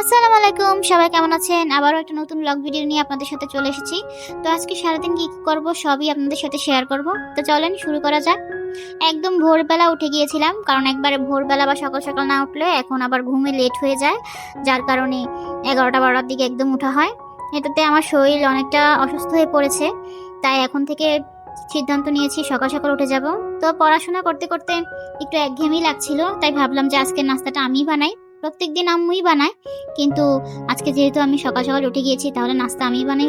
আসসালামু আলাইকুম সবাই কেমন আছেন? আবারও একটা নতুন ব্লগ ভিডিও নিয়ে আপনাদের সাথে চলে এসেছি। তো আজকে সারাদিন কি কি করব সবই আপনাদের সাথে শেয়ার করব। তো চলেন শুরু করা যাক। একদম ভোরবেলা উঠে গিয়েছিলাম, কারণ একবারে ভোরবেলা বা সকাল সকাল না উঠলে এখন আবার ঘুমে লেট হয়ে যায়, যার কারণে এগারোটা বারোটার দিকে একদম উঠা হয়। এটাতে আমার শরীর অনেকটা অসুস্থ হয়ে পড়েছে, তাই এখন থেকে সিদ্ধান্ত নিয়েছি সকাল সকাল উঠে যাব। তো পড়াশোনা করতে করতে একটু একঘেয়েমি লাগছিল, তাই ভাবলাম যে আজকের নাস্তাটা আমি বানাই। প্রত্যেক দিন আম্মুই বানায়, কিন্তু আজকে যেহেতু আমি সকাল সকাল উঠে গিয়েছি, তাহলে নাস্তা আমি বানাই।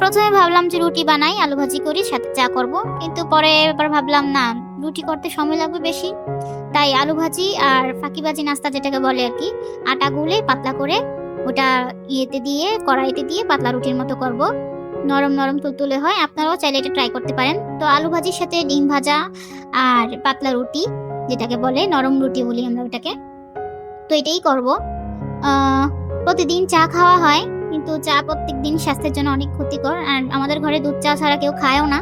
প্রথমে ভাবলাম যে রুটি বানাই, আলু ভাজি করি, সাথে চা করব, কিন্তু পরে এবার ভাবলাম না, রুটি করতে সময় লাগবে বেশি। তাই আলু ভাজি আর ফাঁকিবাজি নাস্তা যেটাকে বলে আর কি, আটা গুলে পাতলা করে ওটা ইয়েতে দিয়ে, কড়াইতে দিয়ে পাতলা রুটির মতো করব। নরম নরম তুলতুলে হয়, আপনারাও চাইলে এটা ট্রাই করতে পারেন। তো আলু ভাজির সাথে ডিম ভাজা আর পাতলা রুটি, যেটাকে বলে নরম রুটি বলি আমরা ওটাকে। তো এটাই করব। প্রতিদিন চা খাওয়া হয়, কিন্তু চা প্রত্যেক দিন স্বাস্থ্যের জন্য অনেক ক্ষতিকর। আর আমাদের ঘরে দুধ চা ছাড়া কেউ খায়ও না।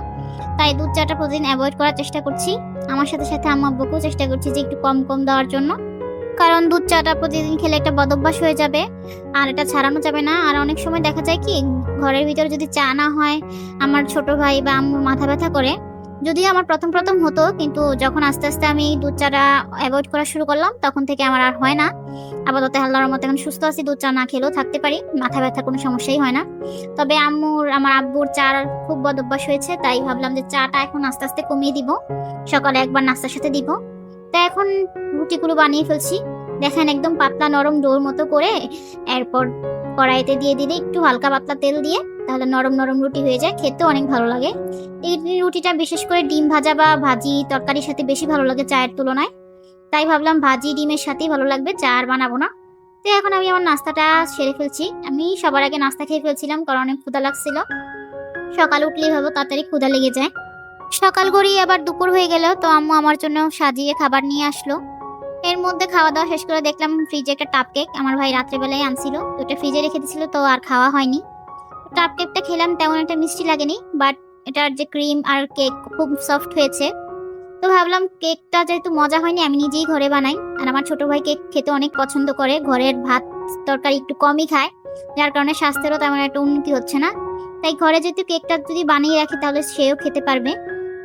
তাই দুধ চাটা প্রতিদিন অ্যাভয়েড করার চেষ্টা করছি। আমার সাথে সাথে আমার আব্বুকেও চেষ্টা করছি যে একটু কম কম দেওয়ার জন্য। কারণ দুধ চাটা প্রতিদিন খেলে একটা বদভ্যাস হয়ে যাবে, আর এটা ছাড়ানো যাবে না। আর অনেক সময় দেখা যায় কি, ঘরের ভিতরে যদি চা না হয়, আমার ছোট ভাই বা আম্মুর মাথা ব্যথা করে যদিও আমার প্রথম প্রথম হতো, কিন্তু যখন আস্তে আস্তে আমি দুধ চাটা অ্যাভয়েড করা শুরু করলাম, তখন থেকে আমার আর হয় না। আপাতত আল্লাহর মতো এখন সুস্থ আছি, দুধ চা না খেলেও থাকতে পারি, মাথা ব্যথার কোনো সমস্যাই হয় না। তবে আম্মুর, আমার আব্বুর চার খুব বদ অভ্যাস হয়েছে, তাই ভাবলাম যে চাটা এখন আস্তে আস্তে কমিয়ে দিব, সকালে একবার নাস্তার সাথে দিব। তা এখন রুটিগুলো বানিয়ে ফেলছি দেখেন একদম পাতলা নরম ডোর মতো করে এরপর কড়াইতে দিয়ে দিলে একটু হালকা পাতলা তেল দিয়ে তাহলে নরম নরম রুটি হয়ে যায়, খেতেও অনেক ভালো লাগে। এই রুটিটা বিশেষ করে ডিম ভাজা বা ভাজি তরকারির সাথে বেশি ভালো লাগে চায়ের তুলনায়। তাই ভাবলাম ভাজি ডিমের সাথেই ভালো লাগবে, চা আর বানাবো না। তো এখন আমি আমার নাস্তাটা সেরে ফেলছি। আমি সবার আগে নাস্তা খেয়ে ফেলছিলাম কারণ অনেক ক্ষুধা লাগছিল। সকালে উঠলেই ভাবো তাড়াতাড়ি ক্ষুধা লেগে যায়। সকাল করেই আবার দুপুর হয়ে গেল, তো আম্মু আমার জন্য সাজিয়ে খাবার নিয়ে আসলো। এর মধ্যে খাওয়া দাওয়া শেষ করে দেখলাম ফ্রিজে একটা টাপ কেক আমার ভাই রাত্রেবেলায় আনছিল। ওটা ফ্রিজে রেখে দিয়েছিল তো আর খাওয়া হয়নি। টাপ কেকটা খেলাম, তেমন একটা মিষ্টি লাগেনি বাট এটার যে ক্রিম আর কেক খুব সফট হয়েছে। তো ভাবলাম কেকটা যেহেতু মজা হয়নি, আমি নিজেই ঘরে বানাই। আর আমার ছোট ভাই কেক খেতে অনেক পছন্দ করে, ঘরের ভাত তরকারি একটু কমই খায়। যার কারণে স্বাস্থ্যেরও তেমন একটা উন্নতি হচ্ছে না। তাই ঘরে যেহেতু কেকটা যদি বানিয়ে রাখি, তাহলে সেও খেতে পারবে।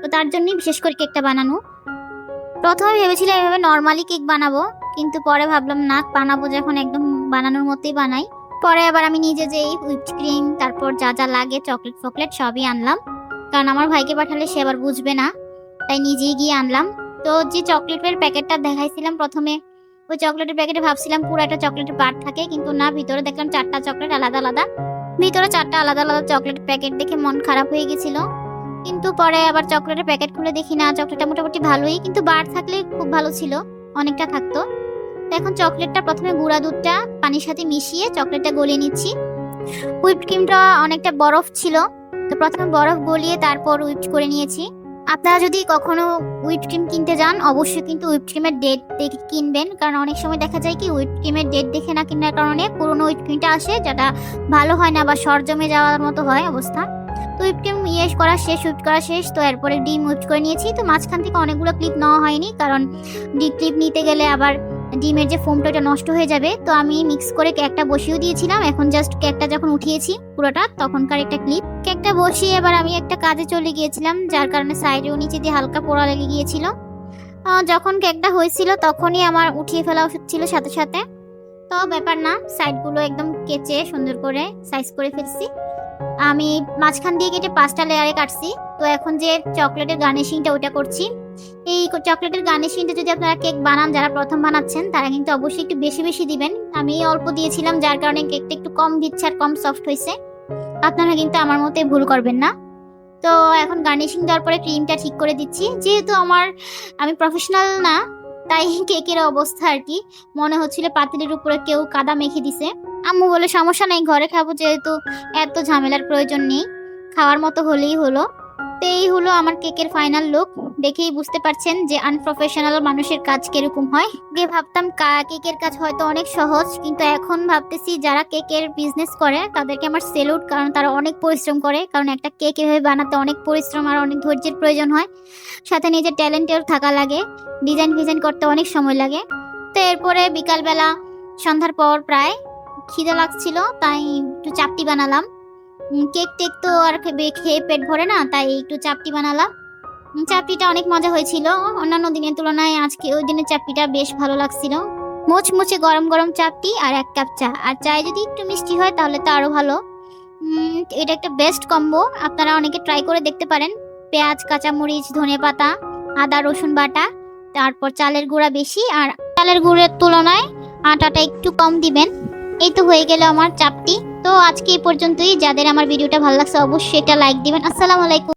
তো তার জন্যই বিশেষ করে কেকটা বানানো। প্রথমে ভেবেছিলাম এভাবে নর্মালি কেক বানাবো, কিন্তু পরে ভাবলাম না বানাবো যখন একদম বানানোর মতোই বানাই। পরে আবার আমি নিজে যেই হুইপড ক্রিম তারপর যা যা লাগে চকলেট ফকলেট সবই আনলাম। কারণ আমার ভাইকে পাঠালে সে আবার বুঝবে না, তাই নিজেই গিয়ে আনলাম। তো যে চকলেটের প্যাকেটটা দেখাইছিলাম প্রথমে, ওই চকলেটের প্যাকেটে ভাবছিলাম পুরো একটা চকলেটের বার থাকে, কিন্তু না, ভিতরে দেখলাম চারটা চকলেট আলাদা আলাদা। ভিতরে চারটা আলাদা আলাদা চকলেট প্যাকেট দেখে মন খারাপ হয়ে গেছিল। কিন্তু পরে আবার চকলেটের প্যাকেট খুলে দেখি, না, চকলেটটা মোটামুটি ভালোই, কিন্তু বার থাকলে খুব ভালো ছিল, অনেকটা থাকতো। তো এখন চকলেটটা প্রথমে গুঁড়া দুধটা পানির সাথে মিশিয়ে চকলেটটা গলিয়ে নিচ্ছি। হুইপড ক্রিমটা অনেকটা বরফ ছিল, তো প্রথমে বরফ গলিয়ে তারপর হুইপড করে নিয়েছি। আপনারা যদি কখনো হুইপ ক্রিম কিনতে যান, অবশ্যই কিন্তু হুইপ ক্রিমের ডেট দেখে কিনবেন, কারণ অনেক সময় দেখা যায় কি, হুইপ ক্রিমের ডেট দেখে না কেনার কারণে পুরোনো হুইপ ক্রিমটা আসে, যেটা ভালো হয় না বা সর জমে যাওয়ার মতো হয় অবস্থা। তো ক্রিম ইয়ে করা শেষ হুইপ করা শেষ। তো এরপরে ডিম হুইপ করে নিয়েছি। তো মাঝখান থেকে অনেকগুলো ক্লিপ নেওয়া হয়নি, কারণ ডি ক্লিপ নিতে গেলে আবার ডিমের যে ফোমটা, ওটা নষ্ট হয়ে যাবে। তো আমি মিক্স করে কেকটা বসিয়েও দিয়েছিলাম। এখন জাস্ট কেকটা যখন উঠিয়েছি পুরোটা, তখনকার একটা ক্লিপ। কেকটা বসিয়ে এবার আমি একটা কাজে চলে গিয়েছিলাম, যার কারণে সাইডেও নিচে দিয়ে হালকা পোড়া লেগে গিয়েছিল। যখন কেকটা হয়েছিল তখনই আমার উঠিয়ে ফেলা উচিত ছিল সাথে সাথে। তো ব্যাপার না, সাইডগুলো একদম কেচে সুন্দর করে সাইজ করে ফেলছি। আমি মাঝখান দিয়ে কেটে পাঁচটা লেয়ারে কাটছি। তো এখন যে চকলেটের গার্নিশিংটা ওটা করছি। এই চকলেটের গার্নিশিংটা যদি আপনারা কেক বানান, যারা প্রথম বানাচ্ছেন, তারা কিন্তু অবশ্যই একটু বেশি বেশি দিবেন। আমি অল্প দিয়েছিলাম, যার কারণে কেকটা একটু কম দিচ্ছে আর কম সফট হয়েছে। আপনারা কিন্তু আমার মতে ভুল করবেন না। তো এখন গার্নিশিং দেওয়ার পরে ক্রিমটা ঠিক করে দিচ্ছি। যেহেতু আমার, আমি প্রফেশনাল না, তাই কেকের অবস্থা আর কি। মনে হচ্ছিল পাতিলের উপরে কেউ কাদা মেখে দিছে। আম্মু বলে, সমস্যা নেই, ঘরে খাব যেহেতু এত ঝামেলার প্রয়োজন নেই। খাওয়ার মতো হলেই হলো। তো এই হলো আমার কেকের ফাইনাল লুক। দেখেই বুঝতে পারছেন যে আনপ্রফেশনাল মানুষের কাজ কীরকম হয়। আগে ভাবতাম কেকের কাজ হয়তো অনেক সহজ, কিন্তু এখন ভাবতেছি যারা কেকের বিজনেস করে, তাদেরকে আমার সেলুট কারণ তারা অনেক পরিশ্রম করে। কারণ একটা কেক এভাবে বানাতে অনেক পরিশ্রম আর অনেক ধৈর্যের প্রয়োজন হয়। সাথে নিজের ট্যালেন্টেও থাকা লাগে ডিজাইন ফিজাইন করতে অনেক সময় লাগে। তো এরপরে বিকালবেলা, সন্ধ্যার পর প্রায় খিদে লাগছিল, তাই একটু চাপটি বানালাম। কেক টেক তো আর খেয়ে পেট ভরে না, তাই একটু চাপটি বানালাম। চাপটিটা অনেক মজা হয়েছিল। অন্যান্য দিনের তুলনায় আজকে ওই দিনের চাপটিটা বেশ ভালো লাগছিল। মুচমুচে গরম গরম চাপটি আর এক কাপ চা। আর চায় যদি একটু মিষ্টি হয়, তাহলে তো আরও ভালো। এটা একটা বেস্ট কম্বো। আপনারা অনেকে ট্রাই করে দেখতে পারেন। পেঁয়াজ, কাঁচামরিচ, ধনে পাতা, আদা, রসুন বাটা, তারপর চালের গুঁড়া বেশি। আর চালের গুঁড়ের তুলনায় আটাটা একটু কম দিবেন। এই তো হয়ে গেল আমার চাপটি। তো আজকে এই পর্যন্তই। যাদের আমার ভিডিওটা ভালো লাগছে, অবশ্যই এটা লাইক দিবেন। আসসালামু আলাইকুম।